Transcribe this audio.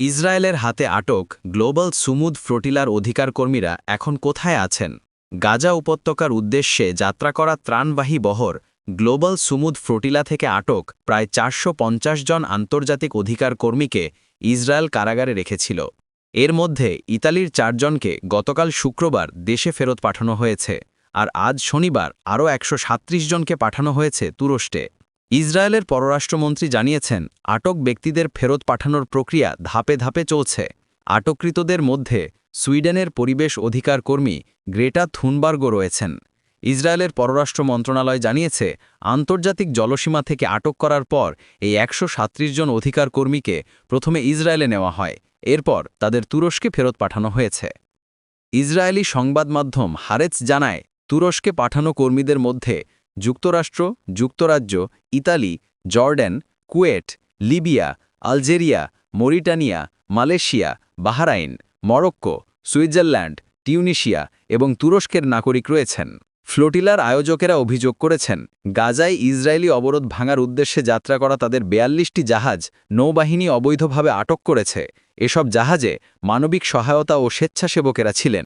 ইসরায়েলের হাতে আটক গ্লোবাল সুমুদ ফ্লোটিলার অধিকারকর্মীরা এখন কোথায় আছেন? গাজা উপত্যকার উদ্দেশ্যে যাত্রা করা ত্রাণবাহী বহর গ্লোবাল সুমুদ ফ্লোটিলা থেকে আটক প্রায় চারশো পঞ্চাশ জন আন্তর্জাতিক অধিকার কর্মীকে ইসরায়েল কারাগারে রেখেছিল। এর মধ্যে ইতালির চারজনকে গতকাল শুক্রবার দেশে ফেরত পাঠানো হয়েছে আর আজ শনিবার আরও একশো জনকে পাঠানো হয়েছে তুরস্কে। ইসরায়েলের পররাষ্ট্রমন্ত্রী জানিয়েছেন, আটক ব্যক্তিদের ফেরত পাঠানোর প্রক্রিয়া ধাপে ধাপে চলছে। আটককৃতদের মধ্যে সুইডেনের পরিবেশ অধিকার কর্মী গ্রেটা থুনবার্গও রয়েছেন। ইসরায়েলের পররাষ্ট্র মন্ত্রণালয় জানিয়েছে, আন্তর্জাতিক জলসীমা থেকে আটক করার পর এই একশো জন অধিকার কর্মীকে প্রথমে ইসরায়েলে নেওয়া হয়। এরপর তাদের তুরস্কে ফেরত পাঠানো হয়েছে। ইসরায়েলি সংবাদ মাধ্যম হারেচ জানায়, তুরস্কে পাঠানো কর্মীদের মধ্যে যুক্তরাষ্ট্র, যুক্তরাজ্য, Italy, Jordan, Kuwait, Libya, Algeria, Mauritania, Malaysia, Bahrain, Morocco, Switzerland, Tunisia এবং তুরস্কের নাগরিক রয়েছেন। ফ্লোটিলার আয়োজকেরা অভিযোগ করেছেন, গাজায় ইসরায়েলি অবরোধ ভাঙার উদ্দেশ্যে যাত্রা করা তাদের বেয়াল্লিশটি জাহাজ নৌবাহিনী অবৈধভাবে আটক করেছে। এসব জাহাজে মানবিক সহায়তা ও স্বেচ্ছাসেবকেরা ছিলেন।